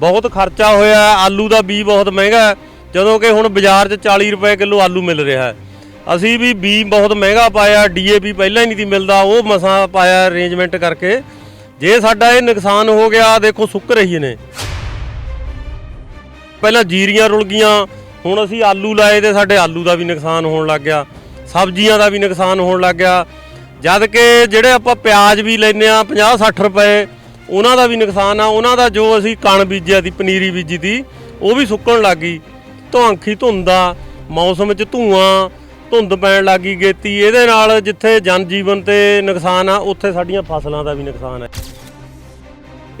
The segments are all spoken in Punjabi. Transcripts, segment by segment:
ਬਹੁਤ ਖਰਚਾ ਹੋਇਆ, ਆਲੂ ਦਾ ਬੀ ਬਹੁਤ ਮਹਿੰਗਾ ਜਦੋਂ ਕਿ ਹੁਣ ਬਾਜ਼ਾਰ 'ਚ 40 ਰੁਪਏ ਕਿਲੋ ਆਲੂ ਮਿਲ ਰਿਹਾ ਹੈ। ਅਸੀਂ ਵੀ ਬੀ ਬਹੁਤ ਮਹਿੰਗਾ ਪਾਇਆ ਡੀਏਪੀ ਪਹਿਲਾਂ ਹੀ ਨਹੀਂ ਸੀ ਮਿਲਦਾ, ਉਹ ਮਸਾਂ ਪਾਇਆ ਅਰੇਂਜਮੈਂਟ ਕਰਕੇ। ਜੇ ਸਾਡਾ ਇਹ ਨੁਕਸਾਨ ਹੋ ਗਿਆ ਦੇਖੋ ਸੁੱਕ ਰਹੀ ਨੇ। ਪਹਿਲਾਂ ਜੀਰੀਆਂ ਰੁਲ ਗਈਆਂ, ਹੁਣ ਅਸੀਂ ਆਲੂ ਲਾਏ ਤੇ ਸਾਡੇ ਆਲੂ ਦਾ ਵੀ ਨੁਕਸਾਨ ਹੋਣ ਲੱਗ ਗਿਆ। ਸਬਜ਼ੀਆਂ ਦਾ ਵੀ ਨੁਕਸਾਨ ਹੋਣ ਲੱਗ ਗਿਆ। ਜਦ ਕਿ ਜਿਹੜੇ ਆਪਾਂ ਪਿਆਜ਼ ਵੀ ਲੈਨੇ ਆ 50 60 ਰੁਪਏ ਉਹਨਾਂ ਦਾ ਵੀ ਨੁਕਸਾਨ ਆ, ਉਹਨਾਂ ਦਾ ਜੋ ਅਸੀਂ ਕਣ ਬੀਜਿਆ ਦੀ ਪਨੀਰੀ ਬੀਜੀ ਤੀ ਉਹ ਵੀ ਸੁੱਕਣ ਲੱਗ ਗਈ। ਧੁਆਂਖੀ ਧੁੰਦਾ ਮੌਸਮ 'ਚ ਧੂਆਂ, ਧੁੰਦ ਪੈਣ ਲੱਗੀ ਗੇਤੀ। ਇਹਦੇ ਨਾਲ ਜਿੱਥੇ ਜਨ ਜੀਵਨ ਤੇ ਨੁਕਸਾਨ ਆ, ਉੱਥੇ ਸਾਡੀਆਂ ਫਸਲਾਂ ਦਾ ਵੀ ਨੁਕਸਾਨ ਹੈ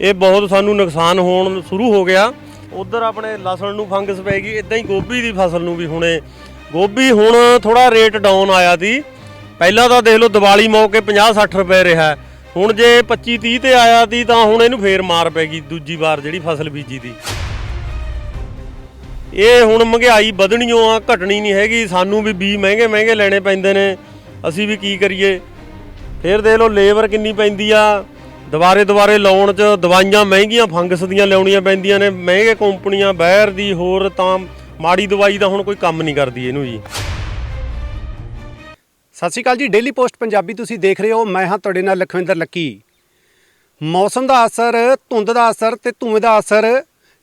ਇਹ ਬਹੁਤ ਸਾਨੂੰ ਨੁਕਸਾਨ ਹੋਣ ਸ਼ੁਰੂ ਹੋ ਗਿਆ। ਉਧਰ ਆਪਣੇ ਲਸਣ ਨੂੰ ਫੰਗਸ ਪੈ ਗਈ ਇਦਾਂ ਹੀ ਗੋਭੀ ਦੀ ਫਸਲ ਨੂੰ ਵੀ ਹੁਣੇ। ਗੋਭੀ ਹੁਣ ਥੋੜਾ ਰੇਟ ਡਾਊਨ ਆਇਆ ਸੀ। ਪਹਿਲਾਂ ਤਾਂ ਦੇਖ ਲਓ ਦੀਵਾਲੀ ਮੌਕੇ 50 60 ਰੁਪਏ ਰਿਹਾ। ਹੁਣ ਜੇ 25 30 ਤੇ ਆਇਆ ਸੀ ਤਾਂ ਹੁਣ ਇਹਨੂੰ ਫੇਰ ਮਾਰ ਪੈ ਗਈ ਦੂਜੀ ਵਾਰ ਜਿਹੜੀ ਫਸਲ ਬੀਜੀ ਦੀ। ਇਹ ਹੁਣ ਮਹਿੰਗਾਈ ਵਧਣੀਓ ਆ, ਘਟਣੀ ਨਹੀਂ ਹੈਗੀ। ਸਾਨੂੰ ਵੀ ਬੀ ਮਹਿੰਗੇ ਮਹਿੰਗੇ ਲੈਣੇ ਪੈਂਦੇ ਨੇ। ਅਸੀਂ ਵੀ ਕੀ ਕਰੀਏ? ਫੇਰ ਦੇਖ ਲਓ, ਲੇਬਰ ਕਿੰਨੀ ਪੈਂਦੀ ਆ। ਦੁਬਾਰੇ ਦੁਬਾਰੇ ਲਾਉਣ 'ਚ ਦਵਾਈਆਂ ਮਹਿੰਗੀਆਂ, ਫੰਗਸ ਦੀਆਂ ਲਿਆਉਣੀਆਂ ਪੈਂਦੀਆਂ ਨੇ। ਮਹਿੰਗੇ ਕੰਪਨੀਆਂ, ਬਾਹਰ ਦੀ ਹੋਰ ਤਾਂ ਮਾੜੀ ਦਵਾਈ ਦਾ ਹੁਣ ਕੋਈ ਕੰਮ ਨਹੀਂ ਕਰਦੀ ਇਹਨੂੰ ਜੀ। ਸਤਿ ਸ਼੍ਰੀ ਅਕਾਲ ਜੀ ਡੇਲੀ ਪੋਸਟ ਪੰਜਾਬੀ ਤੁਸੀਂ ਦੇਖ ਰਹੇ ਹੋ, ਮੈਂ ਹਾਂ ਤੁਹਾਡੇ ਨਾਲ ਲਖਵਿੰਦਰ ਲੱਕੀ। ਮੌਸਮ ਦਾ ਅਸਰ, ਧੁੰਦ ਦਾ ਅਸਰ ਤੇ ਧੂਏ ਦਾ ਅਸਰ,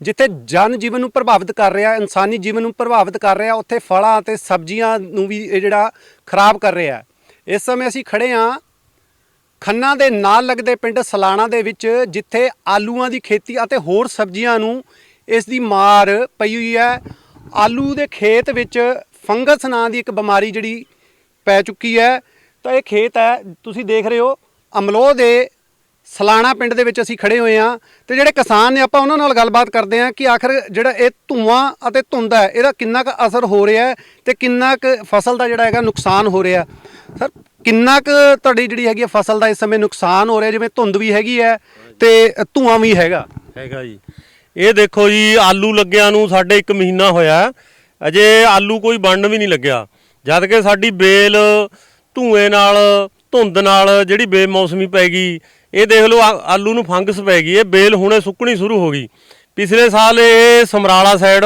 ਜਿੱਥੇ ਜਨ ਜੀਵਨ ਨੂੰ ਪ੍ਰਭਾਵਿਤ ਕਰ ਰਿਹਾ, ਇਨਸਾਨੀ ਜੀਵਨ ਨੂੰ ਪ੍ਰਭਾਵਿਤ ਕਰ ਰਿਹਾ, ਉੱਥੇ ਫਲਾਂ ਅਤੇ ਸਬਜ਼ੀਆਂ ਨੂੰ ਵੀ ਇਹ ਜਿਹੜਾ ਖਰਾਬ ਕਰ ਰਿਹਾ ਇਸ ਸਮੇਂ ਅਸੀਂ ਖੜੇ ਹਾਂ ਖੰਨਾ ਦੇ ਨਾਲ ਲੱਗਦੇ ਪਿੰਡ ਸਲਾਣਾ ਦੇ ਵਿੱਚ, ਜਿੱਥੇ ਆਲੂਆਂ ਦੀ ਖੇਤੀ ਅਤੇ ਹੋਰ ਸਬਜ਼ੀਆਂ ਨੂੰ ਇਸ ਦੀ ਮਾਰ ਪਈ ਹੋਈ ਹੈ। ਆਲੂ ਦੇ ਖੇਤ ਵਿੱਚ ਫੰਗਸ ਨਾਂ ਦੀ ਇੱਕ ਬਿਮਾਰੀ ਜਿਹੜੀ ਪੈ ਚੁੱਕੀ ਹੈ। ਤਾਂ ਇਹ ਖੇਤ ਹੈ। ਤੁਸੀਂ ਦੇਖ ਰਹੇ ਹੋ, ਅਮਲੋਹ ਦੇ ਸਲਾਣਾ ਪਿੰਡ ਦੇ ਵਿੱਚ ਅਸੀਂ ਖੜੇ ਹੋਏ ਹਾਂ ਤੇ ਜਿਹੜੇ ਕਿਸਾਨ ਨੇ ਆਪਾਂ ਉਹਨਾਂ ਨਾਲ ਗੱਲਬਾਤ ਕਰਦੇ ਹਾਂ ਕਿ ਆਖਰ ਜਿਹੜਾ ਇਹ ਧੂਆਂ ਅਤੇ ਧੁੰਦ ਹੈ, ਇਹਦਾ ਕਿੰਨਾ ਕੁ ਅਸਰ ਹੋ ਰਿਹਾ ਹੈ ਤੇ ਕਿੰਨਾ ਕੁ ਫਸਲ ਦਾ ਜਿਹੜਾ ਹੈਗਾ ਨੁਕਸਾਨ ਹੋ ਰਿਹਾ। ਸਰ, ਕਿੰਨਾ ਕੁ ਤੁਹਾਡੀ ਜਿਹੜੀ ਹੈਗੀ ਹੈ ਫਸਲ ਦਾ ਇਸ ਸਮੇਂ ਨੁਕਸਾਨ ਹੋ ਰਿਹਾ, ਜਿਵੇਂ ਧੁੰਦ ਵੀ ਹੈਗੀ ਹੈ ਤੇ ਧੂਆਂ ਵੀ ਹੈਗਾ। ਹੈਗਾ ਜੀ। ਇਹ ਦੇਖੋ ਜੀ, ਆਲੂ ਲੱਗਿਆਂ ਨੂੰ ਸਾਡੇ 1 ਮਹੀਨਾ ਹੋਇਆ। ਅਜੇ ਆਲੂ ਕੋਈ ਬਣਨ ਵੀ ਨਹੀਂ ਲੱਗਿਆ। ਜਦ ਕਿ ਸਾਡੀ ਬੇਲ ਧੂਏ ਨਾਲ, ਧੁੰਦ ਨਾਲ ਜਿਹੜੀ ਬੇਮੌਸਮੀ ਪੈ ਗਈ, ਇਹ ਦੇਖ ਲਓ ਆ- ਆਲੂ ਨੂੰ ਫੰਗਸ ਪੈ ਗਈ, ਇਹ ਬੇਲ ਹੁਣੇ ਸੁੱਕਣੀ ਸ਼ੁਰੂ ਹੋ ਗਈ। ਪਿਛਲੇ ਸਾਲ ਇਹ ਸਮਰਾਲਾ ਸਾਈਡ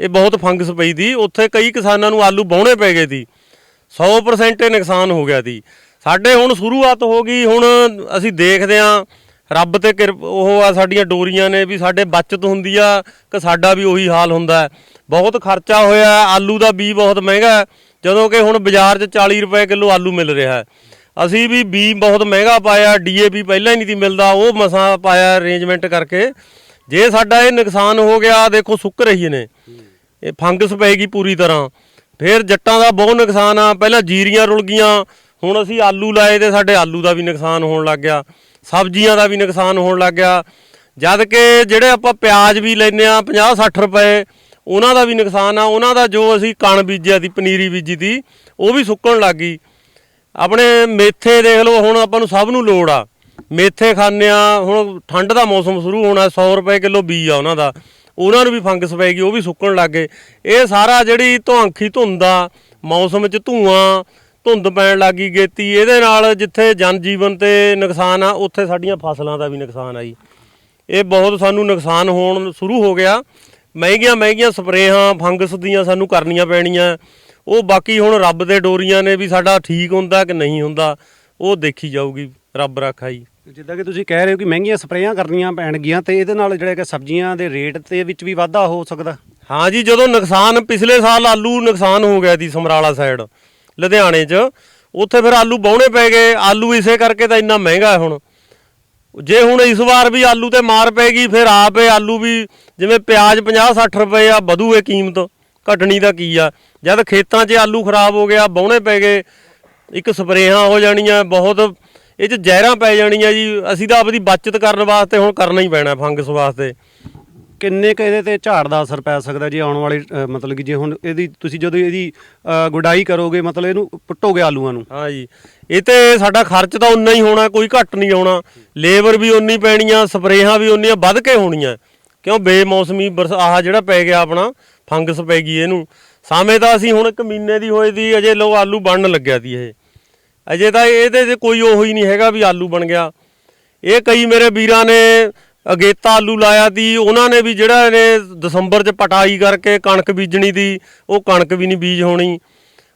ਇਹ ਬਹੁਤ ਫੰਗਸ ਪਈ ਦੀ ਉੱਥੇ ਕਈ ਕਿਸਾਨਾਂ ਨੂੰ ਆਲੂ ਵਾਹੁਣੇ ਪੈ ਗਏ ਸੀ। 100% ਇਹ ਨੁਕਸਾਨ ਹੋ ਗਿਆ ਸੀ। ਸਾਡੇ ਹੁਣ ਸ਼ੁਰੂਆਤ ਹੋ ਗਈ, ਹੁਣ ਅਸੀਂ ਦੇਖਦੇ ਆਂ ਰੱਬ ਤੇ ਕਿਰਪ ਉਹ ਆ ਸਾਡੀਆਂ ਡੋਰੀਆਂ ਨੇ ਵੀ ਸਾਡੇ ਬਚਤ ਹੁੰਦੀ ਆ, ਕਿ ਸਾਡਾ ਵੀ ਉਹੀ ਹਾਲ ਹੁੰਦਾ ਬਹੁਤ ਖਰਚਾ ਹੋਇਆ, ਆਲੂ ਦਾ ਬੀ ਬਹੁਤ ਮਹਿੰਗਾ ਜਦੋਂ ਕਿ ਹੁਣ ਬਾਜ਼ਾਰ 'ਚ 40 ਰੁਪਏ ਕਿਲੋ ਆਲੂ ਮਿਲ ਰਿਹਾ ਹੈ। ਅਸੀਂ ਵੀ ਬੀ ਬਹੁਤ ਮਹਿੰਗਾ ਪਾਇਆ, ਡੀਏਪੀ ਪਹਿਲਾਂ ਹੀ ਨਹੀਂ ਸੀ ਮਿਲਦਾ, ਉਹ ਮਸਾਂ ਪਾਇਆ ਅਰੇਂਜਮੈਂਟ ਕਰਕੇ। ਜੇ ਸਾਡਾ ਇਹ ਨੁਕਸਾਨ ਹੋ ਗਿਆ, ਦੇਖੋ ਸੁੱਕ ਰਹੀ ਨੇ। ਇਹ ਫੰਗਸ ਪੈ ਪੂਰੀ ਤਰ੍ਹਾਂ। ਫਿਰ ਜੱਟਾਂ ਦਾ ਬਹੁਤ ਨੁਕਸਾਨ ਆ, ਪਹਿਲਾਂ ਜੀਰੀਆਂ ਰੁਲ ਗਈਆਂ, ਹੁਣ ਅਸੀਂ ਆਲੂ ਲਾਏ ਤੇ ਸਾਡੇ ਆਲੂ ਦਾ ਵੀ ਨੁਕਸਾਨ ਹੋਣ ਲੱਗ ਗਿਆ, ਸਬਜ਼ੀਆਂ ਦਾ ਵੀ ਨੁਕਸਾਨ ਹੋਣ ਲੱਗ ਗਿਆ। ਜਦ ਕਿ ਜਿਹੜੇ ਆਪਾਂ ਪਿਆਜ਼ ਵੀ ਲੈਨੇ ਆ 50 60 ਰੁਪਏ ਉਹਨਾਂ ਦਾ ਵੀ ਨੁਕਸਾਨ ਆ, ਉਹਨਾਂ ਦਾ ਜੋ ਅਸੀਂ ਕਣ ਬੀਜਿਆ ਦੀ ਪਨੀਰੀ ਬੀਜੀ ਤੀ ਉਹ ਵੀ ਸੁੱਕਣ ਲੱਗ ਗਈ। ਆਪਣੇ ਮੇਥੇ ਦੇਖ ਲਓ, ਹੁਣ ਆਪਾਂ ਨੂੰ ਸਭ ਨੂੰ ਲੋੜ ਆ। ਮੇਥੇ ਖਾਂਦੇ ਆ, ਹੁਣ ਠੰਡ ਦਾ ਮੌਸਮ ਸ਼ੁਰੂ ਹੋਣਾ 100 ਰੁਪਏ ਕਿਲੋ ਬੀਜ ਆ ਉਹਨਾਂ ਦਾ। ਉਹਨਾਂ ਨੂੰ ਵੀ ਫੰਗਸ ਪੈ ਗਈ, ਉਹ ਵੀ ਸੁੱਕਣ ਲੱਗ ਗਏ। ਇਹ ਸਾਰਾ ਜਿਹੜੀ ਧੁਆਂਖੀ ਧੁੰਦਾ ਮੌਸਮ 'ਚ ਧੂਆਂ, ਧੁੰਦ ਪੈਣ ਲੱਗੀ ਗੇਤੀ। ਇਹਦੇ ਨਾਲ ਜਿੱਥੇ ਜਨ ਜੀਵਨ ਤੇ ਨੁਕਸਾਨ ਆ, ਉੱਥੇ ਸਾਡੀਆਂ ਫਸਲਾਂ ਦਾ ਵੀ ਨੁਕਸਾਨ ਆ ਜੀ। ਇਹ ਬਹੁਤ ਸਾਨੂੰ ਨੁਕਸਾਨ ਹੋਣ ਸ਼ੁਰੂ ਹੋ ਗਿਆ। ਮਹਿੰਗੀਆਂ ਮਹਿੰਗੀਆਂ ਸਪਰੇਹਾਂ ਫੰਗਸ ਦੀਆਂ ਸਾਨੂੰ ਕਰਨੀਆਂ ਪੈਣੀਆਂ। ਉਹ ਬਾਕੀ ਹੁਣ ਰੱਬ ਦੇ ਡੋਰੀਆਂ ਨੇ ਵੀ ਸਾਡਾ ਠੀਕ ਹੁੰਦਾ ਕਿ ਨਹੀਂ ਹੁੰਦਾ ਉਹ ਦੇਖੀ ਜਾਊਗੀ ਰੱਬ ਰਾਖਾ ਜੀ। ਜਿੱਦਾਂ ਕਿ ਤੁਸੀਂ ਕਹਿ ਰਹੇ ਹੋ ਕਿ ਮਹਿੰਗੀਆਂ ਸਪਰੇਆਂ ਕਰਨੀਆਂ ਪੈਣਗੀਆਂ ਤੇ ਇਹਦੇ ਨਾਲ ਜਿਹੜੇ ਕਿ ਸਬਜ਼ੀਆਂ ਦੇ ਰੇਟ ਤੇ ਵਿੱਚ ਵੀ ਵਾਧਾ ਹੋ ਸਕਦਾ। ਹਾਂ ਜੀ ਜਦੋਂ ਨੁਕਸਾਨ ਪਿਛਲੇ ਸਾਲ ਆਲੂ ਨੁਕਸਾਨ ਹੋ ਗਿਆ ਸੀ ਸਮਰਾਲਾ ਸਾਈਡ ਲੁਧਿਆਣੇ 'ਚ। ਉੱਥੇ ਫਿਰ ਆਲੂ ਬਾਉਣੇ ਪੈ ਗਏ ਆਲੂ ਇਸੇ ਕਰਕੇ ਤਾਂ ਇੰਨਾ ਮਹਿੰਗਾ ਹੁਣ। ਜੇ ਹੁਣ ਇਸ ਵਾਰ ਵੀ ਆਲੂ ਤੇ ਮਾਰ ਪੈਗੀ ਫਿਰ ਆਪੇ ਆਲੂ ਵੀ ਜਿਵੇਂ ਪਿਆਜ਼ 50 60 ਰੁਪਏ ਆ, ਵਧੂ ਇਹ ਕੀਮਤ, ਘਟਣੀ ਦਾ ਕੀ ਆ? ਜਦ ਖੇਤਾਂ 'ਚ ਆਲੂ ਖਰਾਬ ਹੋ ਗਿਆ ਬਾਉਣੇ ਪੈ ਗਏ, ਇੱਕ ਸਪਰੇਹਾਂ ਹੋ ਜਾਣੀਆਂ, ਬਹੁਤ ਇਹ 'ਚ ਜ਼ਹਿਰਾਂ ਪੈ ਜਾਣੀਆਂ ਜੀ, ਅਸੀਂ ਤਾਂ ਆਪਦੀ ਬਚਤ ਕਰਨ ਵਾਸਤੇ ਹੁਣ ਕਰਨਾ ਹੀ ਪੈਣਾ, ਫੰਗਸ ਵਾਸਤੇ। ਕਿੰਨੇ ਕੁ ਇਹਦੇ ਤੇ ਝਾੜ ਦਾ ਅਸਰ ਪੈ ਸਕਦਾ ਜੀ ਆਉਣ ਵਾਲੀ ਅ, ਮਤਲਬ ਕਿ ਜੇ ਹੁਣ ਇਹਦੀ ਤੁਸੀਂ ਜਦੋਂ ਇਹਦੀ ਅ, ਗੁਡਾਈ ਕਰੋਗੇ ਮਤਲਬ ਇਹਨੂੰ ਪੁੱਟੋਗੇ ਆਲੂਆਂ ਨੂੰ? ਹਾਂ ਜੀ। ਇਹ ਤੇ ਸਾਡਾ ਖਰਚ ਤਾਂ ਉਨਾ ਹੀ ਹੋਣਾ ਕੋਈ ਘੱਟ ਨਹੀਂ ਆਉਣਾ। ਲੇਬਰ ਵੀ ਉਨੀ ਪੈਣੀਆਂ ਸਪਰੇਹਾਂ ਵੀ ਉਨੀਆਂ ਵੱਧ ਕੇ ਹੋਣੀਆਂ। ਕਿਉਂ? ਬੇਮੌਸਮੀ ਬਰਸ ਆਹ ਜਿਹੜਾ ਪੈ ਗਿਆ ਆਪਣਾ ਫੰਗਸ ਪੈ ਗਈ ਇਹਨੂੰ। ਸਾਵੇਂ ਤਾਂ ਅਸੀਂ ਹੁਣ ਇੱਕ ਮਹੀਨੇ ਦੀ ਹੋਈ ਦੀ ਅਜੇ ਲੋ ਆਲੂ ਬਣਨ ਲੱਗਿਆ ਸੀ ਇਹ। ਅਜੇ ਤਾਂ ਇਹਦੇ 'ਚ ਕੋਈ ਉਹ ਹੀ ਨਹੀਂ ਹੈਗਾ ਵੀ ਆਲੂ ਬਣ ਗਿਆ। ਇਹ ਕਈ ਮੇਰੇ ਵੀਰਾਂ ਨੇ ਅਗੇਤਾ ਆਲੂ ਲਾਇਆ ਤੀ ਉਹਨਾਂ ਨੇ ਵੀ ਜਿਹੜਾ ਇਹਨੇ ਦਸੰਬਰ 'ਚ ਪਟਾਈ ਕਰਕੇ ਕਣਕ ਬੀਜਣੀ ਤੀ ਉਹ ਕਣਕ ਵੀ ਨਹੀਂ ਬੀਜ ਹੋਣੀ।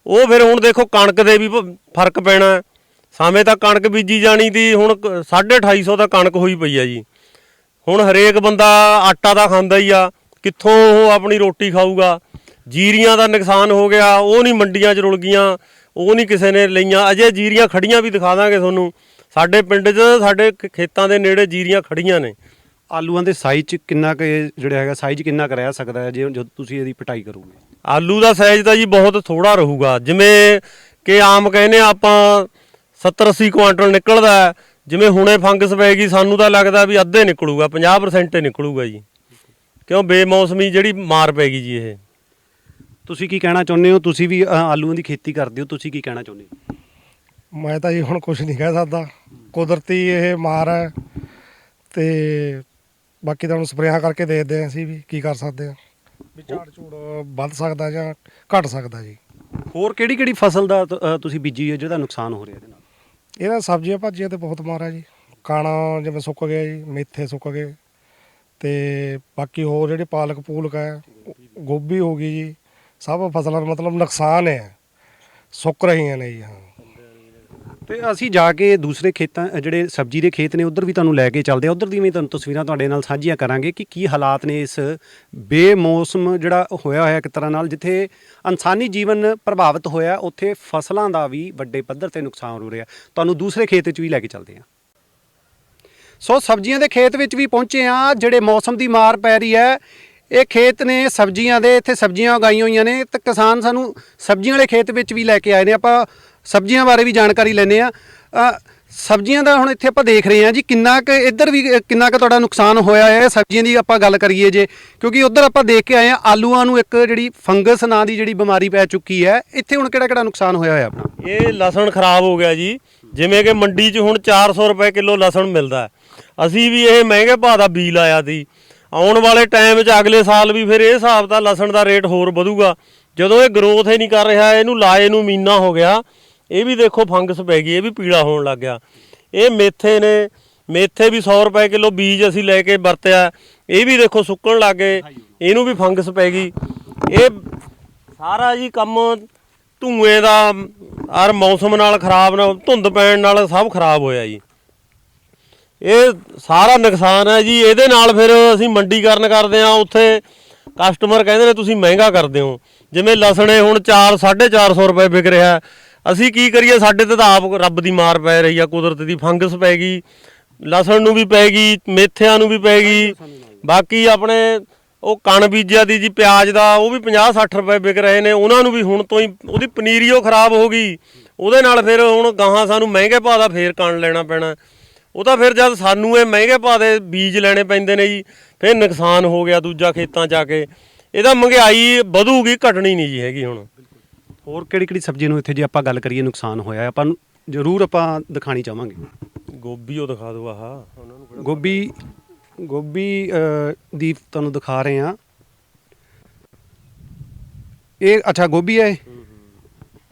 ਉਹ ਫਿਰ ਹੁਣ ਦੇਖੋ ਕਣਕ ਦੇ ਵੀ ਫ਼ਰਕ ਪੈਣਾ। ਹੈ। ਸਾਵੇਂ ਤਾਂ ਕਣਕ ਬੀਜੀ ਜਾਣੀ ਤੀ ਹੁਣ ਕ- 250 ਦਾ ਕਣਕ ਹੋਈ ਪਈ ਆ ਜੀ। ਹੁਣ ਹਰੇਕ ਬੰਦਾ ਆਟਾ ਦਾ ਖਾਂਦਾ ਹੀ ਆ, ਕਿੱਥੋਂ ਉਹ ਆਪਣੀ ਰੋਟੀ ਖਾਊਗਾ? ਜੀਰੀਆਂ ਦਾ ਨੁਕਸਾਨ ਹੋ ਗਿਆ, ਉਹ ਨਹੀਂ ਮੰਡੀਆਂ 'ਚ ਰੁਲ ਗਈਆਂ, ਉਹ ਨਹੀਂ ਕਿਸੇ ਨੇ ਲਈਆਂ। ਅਜੇ ਜੀਰੀਆਂ ਖੜੀਆਂ ਵੀ ਦਿਖਾ ਦਾਂਗੇ ਤੁਹਾਨੂੰ। ਸਾਡੇ ਪਿੰਡ 'ਚ, ਸਾਡੇ ਖੇਤਾਂ ਦੇ ਨੇੜੇ ਜੀਰੀਆਂ ਖੜੀਆਂ ਨੇ। ਆਲੂਆਂ ਦੇ ਸਾਈਜ਼ ਚ ਕਿੰਨਾ ਕੁ ਇਹ ਜਿਹੜਾ ਹੈਗਾ ਸਾਈਜ਼ ਕਿੰਨਾ ਕੁ ਰਹਿ ਸਕਦਾ ਹੈ ਜੇ ਜਦੋਂ ਤੁਸੀਂ ਇਹਦੀ ਪਟਾਈ ਕਰੋਗੇ? ਆਲੂ ਦਾ ਸਾਈਜ਼ ਤਾਂ ਜੀ ਬਹੁਤ ਥੋੜਾ ਰਹੂਗਾ। ਜਿਵੇਂ ਕਿ ਆਮ ਕਹਿੰਦੇ ਆ ਆਪਾਂ 70 80 ਕੁਆਂਟਲ ਨਿਕਲਦਾ ਹੈ। ਜਿਵੇਂ ਹੁਣੇ ਫੰਗਸ ਪੈਗੀ ਸਾਨੂੰ ਤਾਂ ਲੱਗਦਾ ਵੀ ਅੱਧੇ ਨਿਕਲੂਗਾ 50% ਹੀ ਨਿਕਲੂਗਾ ਜੀ। ਕਿਉਂ? ਬੇਮੌਸਮੀ ਜਿਹੜੀ ਮਾਰ ਪੈਗੀ ਜੀ ਇਹ। ਤੁਸੀਂ ਕੀ ਕਹਿਣਾ ਚਾਹੁੰਦੇ ਹੋ? ਤੁਸੀਂ ਵੀ ਅ, ਆਲੂਆਂ ਦੀ ਖੇਤੀ ਕਰਦੇ ਹੋ ਤੁਸੀਂ ਕੀ ਕਹਿਣਾ ਚਾਹੁੰਦੇ ਹੋ? ਮੈਂ ਤਾਂ ਜੀ ਹੁਣ ਕੁਝ ਨਹੀਂ ਕਹਿ ਸਕਦਾ। ਕੁਦਰਤੀ ਇਹ ਮਾਰ ਹੈ ਤੇ ਬਾਕੀ ਤਾਂ ਹੁਣ ਸਪਰੇਆਂ ਕਰਕੇ ਦੇਖਦੇ ਹਾਂ ਅਸੀਂ ਵੀ ਕੀ ਕਰ ਸਕਦੇ ਹਾਂ। ਵੀ ਝਾੜ ਝੂੜ ਵੱਧ ਸਕਦਾ ਜਾਂ ਘਟ ਸਕਦਾ ਜੀ। ਹੋਰ ਕਿਹੜੀ ਕਿਹੜੀ ਫਸਲ ਦਾ ਤ- ਅ, ਤੁਸੀਂ ਬੀਜੀ ਹੈ ਜਿਹਦਾ ਨੁਕਸਾਨ ਹੋ ਰਿਹਾ ਇਹਦੇ ਨਾਲ? ਇਹਨਾਂ ਸਬਜ਼ੀਆਂ ਭਾਜੀਆਂ ਤੇ ਬਹੁਤ ਮਾਰ ਜੀ। ਕਾਣਾ ਜਿਵੇਂ ਸੁੱਕ ਗਿਆ ਜੀ ਮੇਥੇ ਸੁੱਕ ਗਏ। ਤੇ ਬਾਕੀ ਹੋਰ ਜਿਹੜੇ ਪਾਲਕ ਪੂਲਕ ਹੈ ਗੋਭੀ ਹੋ ਗਈ ਜੀ। ਸਭ ਫਸਲਾਂ ਦਾ ਮਤਲਬ ਨੁਕਸਾਨ ਹੈ ਸੁੱਕ ਰਹੀਆਂ ਨੇ ਜੀ ਹਾਂ। ਤੇ ਅਸੀਂ ਜਾ ਕੇ ਦੂਸਰੇ ਖੇਤਾਂ ਜਿਹੜੇ ਸਬਜ਼ੀ ਦੇ ਖੇਤ ਨੇ, ਉਧਰ ਵੀ ਤੁਹਾਨੂੰ ਲੈ ਕੇ ਚੱਲਦੇ ਆ ਉਧਰ ਦੀ ਵੀ ਤੁਹਾਨੂੰ ਤਸਵੀਰਾਂ ਤੁਹਾਡੇ ਨਾਲ ਸਾਂਝੀਆਂ ਕਰਾਂਗੇ ਕਿ ਕੀ ਹਾਲਾਤ ਨੇ ਇਸ ਬੇਮੌਸਮ ਜਿਹੜਾ ਹੋਇਆ ਹੋਇਆ ਇੱਕ ਤਰ੍ਹਾਂ ਨਾਲ, ਜਿੱਥੇ ਇਨਸਾਨੀ ਜੀਵਨ ਪ੍ਰਭਾਵਿਤ ਹੋਇਆ, ਉੱਥੇ ਫਸਲਾਂ ਦਾ ਵੀ ਵੱਡੇ ਪੱਧਰ ਤੇ ਨੁਕਸਾਨ ਹੋ ਰਿਹਾ। ਤੁਹਾਨੂੰ ਦੂਸਰੇ ਖੇਤ ਵਿੱਚ ਵੀ ਲੈ ਕੇ ਚੱਲਦੇ ਆ ਸੋ ਸਬਜ਼ੀਆਂ ਦੇ ਖੇਤ ਵਿੱਚ ਵੀ ਪਹੁੰਚੇ ਆ ਜਿਹੜੇ ਮੌਸਮ ਦੀ ਮਾਰ ਪੈ ਰਹੀ ਹੈ। ਇਹ ਖੇਤ ਨੇ ਸਬਜ਼ੀਆਂ ਦੇ, ਇੱਥੇ ਸਬਜ਼ੀਆਂ ਉਗਾਈਆਂ ਹੋਈਆਂ ਨੇ ਤੇ ਕਿਸਾਨ ਸਾਨੂੰ ਸਬਜ਼ੀਆਂ ਵਾਲੇ ਖੇਤ ਵਿੱਚ ਵੀ ਲੈ ਕੇ ਆਏ ਨੇ। ਆਪਾਂ ਸਬਜ਼ੀਆਂ ਬਾਰੇ ਵੀ ਜਾਣਕਾਰੀ ਲੈਣੇ ਆ। ਸਬਜ਼ੀਆਂ ਦਾ ਹੁਣ ਇੱਥੇ ਆਪਾਂ ਦੇਖ ਰਹੇ ਹਾਂ ਜੀ, ਕਿੰਨਾ ਕੁ ਇੱਧਰ ਵੀ ਕਿੰਨਾ ਕੁ ਤੁਹਾਡਾ ਨੁਕਸਾਨ ਹੋਇਆ ਹੈ। ਸਬਜ਼ੀਆਂ ਦੀ ਆਪਾਂ ਗੱਲ ਕਰੀਏ ਜੇ, ਕਿਉਂਕਿ ਉੱਧਰ ਆਪਾਂ ਦੇਖ ਕੇ ਆਏ ਆ ਆਲੂਆਂ ਨੂੰ ਇੱਕ ਜਿਹੜੀ ਫੰਗਸ ਨਾਂ ਦੀ ਜਿਹੜੀ ਬਿਮਾਰੀ ਪੈ ਚੁੱਕੀ ਹੈ, ਇੱਥੇ ਹੁਣ ਕਿਹੜਾ ਕਿਹੜਾ ਨੁਕਸਾਨ ਹੋਇਆ ਹੋਇਆ ਆਪਣਾ? ਇਹ ਲਸਣ ਖਰਾਬ ਹੋ ਗਿਆ ਜੀ, ਜਿਵੇਂ ਕਿ ਮੰਡੀ 'ਚ ਹੁਣ 400 ਰੁਪਏ ਕਿਲੋ ਲਸਣ ਮਿਲਦਾ ਅਸੀਂ ਵੀ ਇਹ ਮਹਿੰਗੇ ਭਾਅ ਦਾ ਬੀਜ ਲਾਇਆ ਸੀ। ਆਉਣ ਵਾਲੇ ਟਾਈਮ 'ਚ ਅਗਲੇ ਸਾਲ ਵੀ ਫਿਰ ਇਹ ਹਿਸਾਬ ਦਾ ਲਸਣ ਦਾ ਰੇਟ ਹੋਰ ਵਧੂਗਾ। ਜਦੋਂ ਇਹ ਗਰੋਥ ਹੀ ਨਹੀਂ ਕਰ ਰਿਹਾ, ਇਹਨੂੰ ਲਾਏ ਨੂੰ ਮਹੀਨਾ ਹੋ ਗਿਆ। ਇਹ ਵੀ ਦੇਖੋ ਫੰਗਸ ਪੈ ਗਈ, ਇਹ ਵੀ ਪੀਲਾ ਹੋਣ ਲੱਗ ਗਿਆ। ਇਹ ਮੇਥੇ ਨੇ, ਮੇਥੇ ਵੀ 100 ਰੁਪਏ ਕਿਲੋ ਬੀਜ ਅਸੀਂ ਲੈ ਕੇ ਵਰਤਿਆ। ਇਹ ਵੀ ਦੇਖੋ ਸੁੱਕਣ ਲੱਗ ਗਏ, ਇਹਨੂੰ ਵੀ ਫੰਗਸ ਪੈ ਗਈ। ਇਹ ਸਾਰਾ ਜੀ ਕੰਮ ਧੂਏ ਦਾ ਔਰ ਮੌਸਮ ਨਾਲ ਖਰਾਬ ਨਾਲ ਧੁੰਦ ਪੈਣ ਨਾਲ ਸਭ ਖਰਾਬ ਹੋਇਆ ਜੀ। ਇਹ ਸਾਰਾ ਨੁਕਸਾਨ ਹੈ ਜੀ, ਇਹਦੇ ਨਾਲ ਫਿਰ ਅਸੀਂ ਮੰਡੀਕਰਨ ਕਰਦੇ ਆ ਉੱਥੇ ਕਸਟਮਰ ਕਹਿੰਦੇ ਨੇ, ਤੁਸੀਂ ਮਹਿੰਗਾ ਕਰਦੇ ਹੋ। ਜਿਵੇਂ ਲਸਣੇ ਹੁਣ 4 450 ਰੁਪਏ ਵਿਕ ਰਿਹਾ। ਅਸੀਂ ਕੀ ਕਰੀਏ? ਸਾਡੇ ਤੇ ਤਾਂ ਆਪ ਰੱਬ ਦੀ ਮਾਰ ਪੈ ਰਹੀ ਆ, ਕੁਦਰਤ ਦੀ ਫੰਗਸ ਪੈ ਗਈ, ਲਸਣ ਨੂੰ ਵੀ ਪੈ ਗਈ, ਮੇਥਿਆਂ ਨੂੰ ਵੀ ਪੈ ਗਈ। ਬਾਕੀ ਆਪਣੇ ਉਹ ਕਣ ਬੀਜਿਆ ਦੀ ਜੀ ਪਿਆਜ਼ ਦਾ, ਉਹ ਵੀ 50 60 ਰੁਪਏ ਵਿਕ ਰਹੇ ਨੇ, ਉਹਨਾਂ ਨੂੰ ਵੀ ਹੁਣ ਤੋਂ ਹੀ ਉਹਦੀ ਪਨੀਰੀਓ ਖਰਾਬ ਹੋ ਗਈ। ਉਹਦੇ ਨਾਲ ਫਿਰ ਹੁਣ ਗਾਹਾਂ ਸਾਨੂੰ ਮਹਿੰਗੇ ਭਾਅ ਦਾ ਫੇਰ ਕਣ ਲੈਣਾ ਪੈਣਾ। ਉਹ ਤਾਂ ਫਿਰ ਜਦ ਸਾਨੂੰ ਇਹ ਮਹਿੰਗੇ ਭਾਅ ਦੇ ਬੀਜ ਲੈਣੇ ਪੈਂਦੇ ਨੇ ਜੀ, ਫਿਰ ਨੁਕਸਾਨ ਹੋ ਗਿਆ ਦੂਜਾ ਖੇਤਾਂ 'ਚ ਆ ਕੇ। ਇਹਦਾ ਮਹਿੰਗਾਈ ਵਧੂਗੀ, ਘਟਣੀ ਨਹੀਂ ਜੀ ਹੈਗੀ ਹੁਣ। ਹੋਰ ਕਿਹੜੀ ਕਿਹੜੀ ਸਬਜ਼ੀ ਨੂੰ ਇੱਥੇ ਜੇ ਆਪਾਂ ਗੱਲ ਕਰੀਏ ਨੁਕਸਾਨ ਹੋਇਆ ਹੈ, ਆਪਾਂ ਨੂੰ ਜ਼ਰੂਰ ਆਪਾਂ ਦਿਖਾਣੀ ਚਾਹਾਂਗੇ। ਗੋਭੀ ਉਹ ਦਿਖਾ ਦਿਓ ਆਹ। ਉਹਨਾਂ ਨੂੰ ਗੋਭੀ ਗੋਭੀ ਅ, ਦੀ ਤੁਹਾਨੂੰ ਦਿਖਾ ਰਹੇ ਹਾਂ। ਇਹ ਅੱਛਾ ਗੋਭੀ ਹੈ ਇਹ?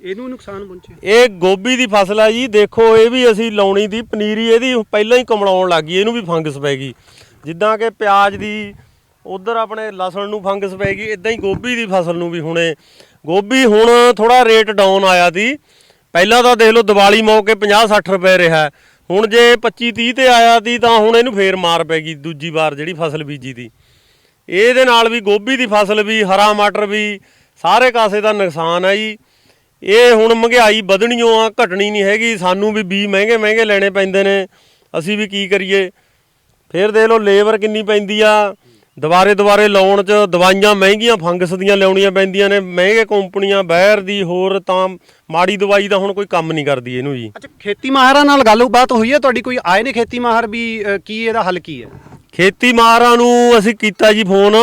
ਇਹਨੂੰ ਨੁਕਸਾਨ ਪਹੁੰਚਿਆ। ਇਹ ਗੋਭੀ ਦੀ ਫਸਲ ਆ ਜੀ ਦੇਖੋ ਇਹ ਵੀ ਅਸੀਂ ਲਾਉਣੀ ਦੀ ਪਨੀਰੀ ਇਹਦੀ ਪਹਿਲਾਂ ਹੀ ਕਮਲਾਉਣ ਲੱਗ ਗਈ ਇਹਨੂੰ ਵੀ ਫੰਗਸ ਪੈ ਗਈ। ਜਿੱਦਾਂ ਕਿ ਪਿਆਜ਼ ਦੀ ਉਧਰ ਆਪਣੇ ਲਸਣ ਨੂੰ ਫੰਗਸ ਪੈ ਗਈ ਇਦਾਂ ਹੀ ਗੋਭੀ ਦੀ ਫਸਲ ਨੂੰ ਵੀ ਹੁਣੇ। ਗੋਭੀ ਹੁਣ ਥੋੜਾ ਰੇਟ ਡਾਊਨ ਆਇਆ ਦੀ ਪਹਿਲਾਂ ਤਾਂ ਦੇਖ ਲਓ ਦੀਵਾਲੀ ਮੌਕੇ 50 60 ਰੁਪਏ ਰਿਹਾ। ਹੁਣ ਜੇ 25 30 ਤੇ ਆਇਆ ਦੀ ਤਾਂ ਹੁਣ ਇਹਨੂੰ ਫੇਰ ਮਾਰ ਪੈ ਗਈ ਦੂਜੀ ਵਾਰ ਜਿਹੜੀ ਫਸਲ ਬੀਜੀ ਦੀ ਇਹਦੇ ਨਾਲ ਵੀ ਗੋਭੀ ਦੀ ਫਸਲ ਵੀ, ਹਰਾ ਮਟਰ ਵੀ, ਸਾਰੇ ਕਾਸੇ ਦਾ ਨੁਕਸਾਨ ਹੈ ਜੀ। ਇਹ ਹੁਣ ਮਹਿੰਗਾਈ ਵਧਣੀਓ ਆ, ਘਟਣੀ ਨਹੀਂ ਹੈਗੀ। ਸਾਨੂੰ ਵੀ ਬੀ ਮਹਿੰਗੇ ਮਹਿੰਗੇ ਲੈਣੇ ਪੈਂਦੇ ਨੇ। ਅਸੀਂ ਵੀ ਕੀ ਕਰੀਏ? ਫਿਰ ਦੇਖ ਲਓ ਲੇਬਰ ਕਿੰਨੀ ਪੈਂਦੀ ਆ। ਦੁਬਾਰੇ ਦੁਬਾਰੇ ਲਾਉਣ 'ਚ ਦਵਾਈਆਂ ਮਹਿੰਗੀਆਂ ਫੰਗਸ ਦੀਆਂ ਲਿਆਉਣੀਆਂ ਪੈਂਦੀਆਂ ਨੇ ਮਹਿੰਗੇ ਕੰਪਨੀਆਂ ਬਾਹਰ ਦੀ ਹੋਰ ਤਾਂ ਮਾੜੀ ਦਵਾਈ ਦਾ ਹੁਣ ਕੋਈ ਕੰਮ ਨਹੀਂ ਕਰਦੀ ਇਹਨੂੰ ਜੀ। ਅੱਛਾ ਖੇਤੀ ਮਾਹਰਾਂ ਨਾਲ ਗੱਲਬਾਤ ਹੋਈ ਹੈ? ਤੁਹਾਡੀ ਕੋਈ ਆਏ ਨੇ ਖੇਤੀ ਮਾਹਰ ਵੀ ਅ, ਕੀ ਇਹਦਾ ਹੱਲ ਕੀ ਹੈ? ਖੇਤੀ ਮਾਹਰਾਂ ਨੂੰ ਅਸੀਂ ਕੀਤਾ ਜੀ ਫੋਨ।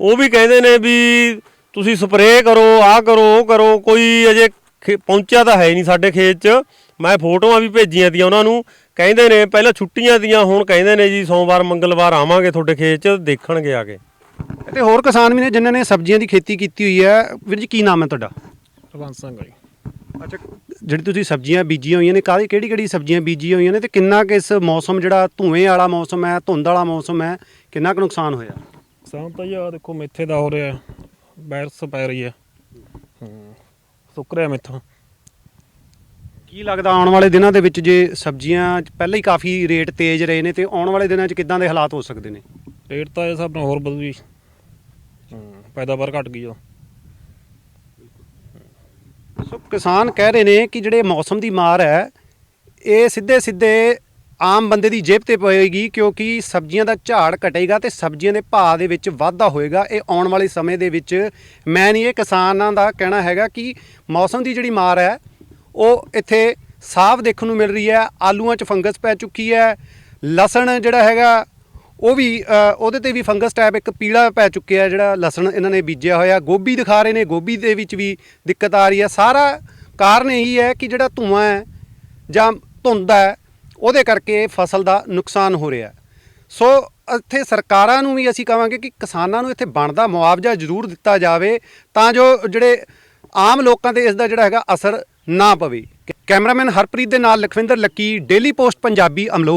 ਉਹ ਵੀ ਕਹਿੰਦੇ ਨੇ ਵੀ ਤੁਸੀਂ ਸਪਰੇਅ ਕਰੋ ਆਹ ਕਰੋ ਉਹ ਕਰੋ ਕੋਈ ਅਜੇ ਖੇ- ਪਹੁੰਚਿਆ ਤਾਂ ਹੈ ਨਹੀਂ ਸਾਡੇ ਖੇਤ 'ਚ। ਮੈਂ ਫੋਟੋਆਂ ਵੀ ਭੇਜੀਆਂ ਤੀਆਂ ਉਹਨਾਂ ਨੂੰ। ਕਹਿੰਦੇ ਨੇ ਪਹਿਲਾਂ ਛੁੱਟੀਆਂ ਦੀਆਂ ਹੁਣ ਕਹਿੰਦੇ ਨੇ ਜੀ ਸੋਮਵਾਰ ਮੰਗਲਵਾਰ ਆਵਾਂਗੇ ਤੁਹਾਡੇ ਖੇਤ 'ਚ ਦੇਖਣਗੇ ਆ ਕੇ। ਤੇ ਹੋਰ ਕਿਸਾਨ ਵੀ ਨੇ ਜਿਨ੍ਹਾਂ ਨੇ ਸਬਜ਼ੀਆਂ ਦੀ ਖੇਤੀ ਕੀਤੀ ਹੋਈ ਹੈ ਵੀਰ ਜੀ ਕੀ ਨਾਮ ਹੈ ਤੁਹਾਡਾ? ਰਵੰਸ ਸਿੰਘ ਜੀ। ਅੱਛਾ ਜਿਹੜੀ ਤੁਸੀਂ ਸਬਜ਼ੀਆਂ ਬੀਜੀਆਂ ਹੋਈਆਂ ਨੇ ਕਾਹਦੀ ਕਿਹੜੀ ਕਿਹੜੀ ਸਬਜ਼ੀਆਂ ਬੀਜੀਆਂ ਹੋਈਆਂ ਨੇ ਤੇ ਕਿੰਨਾ ਕੁ ਇਸ ਮੌਸਮ ਜਿਹੜਾ ਧੂਏ ਵਾਲਾ ਮੌਸਮ ਹੈ ਧੁੰਦ ਵਾਲਾ ਮੌਸਮ ਹੈ ਕਿੰਨਾ ਕੁ ਨੁਕਸਾਨ ਹੋਇਆ? ਕਿਸਾਨ ਤਾਂ ਯਾ ਦੇਖੋ ਮੇਥੇ ਦਾ ਹੋ ਰਿਹਾ ਵਾਇਰਸ ਪੈ ਰਹੀ ਹੈ। ਹੂੰ ਸੁੱਕ ਰਿਹਾ ਮੇਥੋਂ। ਕੀ ਲੱਗਦਾ ਆਉਣ ਵਾਲੇ ਦਿਨਾਂ ਦੇ ਵਿੱਚ ਜੇ ਸਬਜ਼ੀਆਂ ਪਹਿਲਾਂ ਹੀ ਕਾਫੀ ਰੇਟ ਤੇਜ਼ ਰਹੇ ਨੇ ਤੇ ਆਉਣ ਵਾਲੇ ਦਿਨਾਂ 'ਚ ਕਿੱਦਾਂ ਦੇ ਹਾਲਾਤ ਹੋ ਸਕਦੇ ਨੇ? ਰੇਟ ਤਾਂ ਇਹ ਹਿਸਾਬ ਨਾਲ ਹੋਰ ਵਧੂ ਜੀ ਹੂੰ ਪੈਦਾਵਾਰ ਘਟ ਗਈ ਉਹ ਸੋ ਕਿਸਾਨ ਕਹਿ ਰਹੇ ਨੇ ਕਿ ਜਿਹੜੇ ਮੌਸਮ ਦੀ ਮਾਰ ਹੈ ਇਹ ਸਿੱਧੇ ਸਿੱਧੇ ਆਮ ਬੰਦੇ ਦੀ ਜੇਬ ਤੇ ਪਏਗੀ ਕਿਉਂਕਿ ਸਬਜ਼ੀਆਂ ਦਾ ਝਾੜ ਘਟੇਗਾ ਤੇ ਸਬਜ਼ੀਆਂ ਦੇ ਭਾਅ ਦੇ ਵਿੱਚ ਵਾਧਾ ਹੋਏਗਾ। ਇਹ ਆਉਣ ਵਾਲੇ ਸਮੇਂ ਦੇ ਵਿੱਚ ਮੈਂ ਨਹੀਂ ਇਹ ਕਿਸਾਨਾਂ ਦਾ ਕਹਿਣਾ ਹੈਗਾ ਕਿ ਮੌਸਮ ਦੀ ਜਿਹੜੀ ਮਾਰ ਹੈ ਉਹ ਇੱਥੇ ਸਾਫ਼ ਦੇਖਣ ਨੂੰ ਮਿਲ ਰਹੀ ਹੈ, ਆਲੂਆਂ 'ਚ ਫੰਗਸ ਪੈ ਚੁੱਕੀ ਹੈ, ਲਸਣ ਜਿਹੜਾ ਹੈਗਾ, ਉਹ ਵੀ ਉਹਦੇ ਤੇ ਵੀ ਫੰਗਸ ਟਾਈਪ ਇੱਕ ਪੀਲਾ ਪੈ ਚੁੱਕਿਆ ਜਿਹੜਾ ਲਸਣ ਇਹਨਾਂ ਨੇ ਬੀਜਿਆ ਹੋਇਆ। ਗੋਭੀ ਦਿਖਾ ਰਹੇ ਨੇ, ਗੋਭੀ ਦੇ ਵਿੱਚ ਵੀ ਦਿੱਕਤ ਆ ਰਹੀ ਹੈ। ਸਾਰਾ ਕਾਰਨ ਇਹੀ ਹੈ ਕਿ ਜਿਹੜਾ ਧੂਆਂ ਹੈ ਜਾਂ ਧੁੰਦ ਹੈ, ਉਹਦੇ ਕਰਕੇ ਫਸਲ ਦਾ ਨੁਕਸਾਨ ਹੋ ਰਿਹਾ ਸੋ ਇੱਥੇ ਸਰਕਾਰਾਂ ਨੂੰ ਵੀ ਅਸੀਂ ਕਹਾਂਗੇ ਕਿ ਕਿਸਾਨਾਂ ਨੂੰ ਇੱਥੇ ਬਣਦਾ ਮੁਆਵਜ਼ਾ ਜ਼ਰੂਰ ਦਿੱਤਾ ਜਾਵੇ, ਤਾਂ ਜੋ ਜਿਹੜੇ ਆਮ ਲੋਕਾਂ ਤੇ ਇਸ ਦਾ ਜਿਹੜਾ ਹੈਗਾ ਅਸਰ ਨਾ ਪਵੇ। ਕੈਮਰਾਮੈਨ ਹਰਪ੍ਰੀਤ ਦੇ ਨਾਲ Lakhwinder Lucky Daily Post Punjabi Amloh.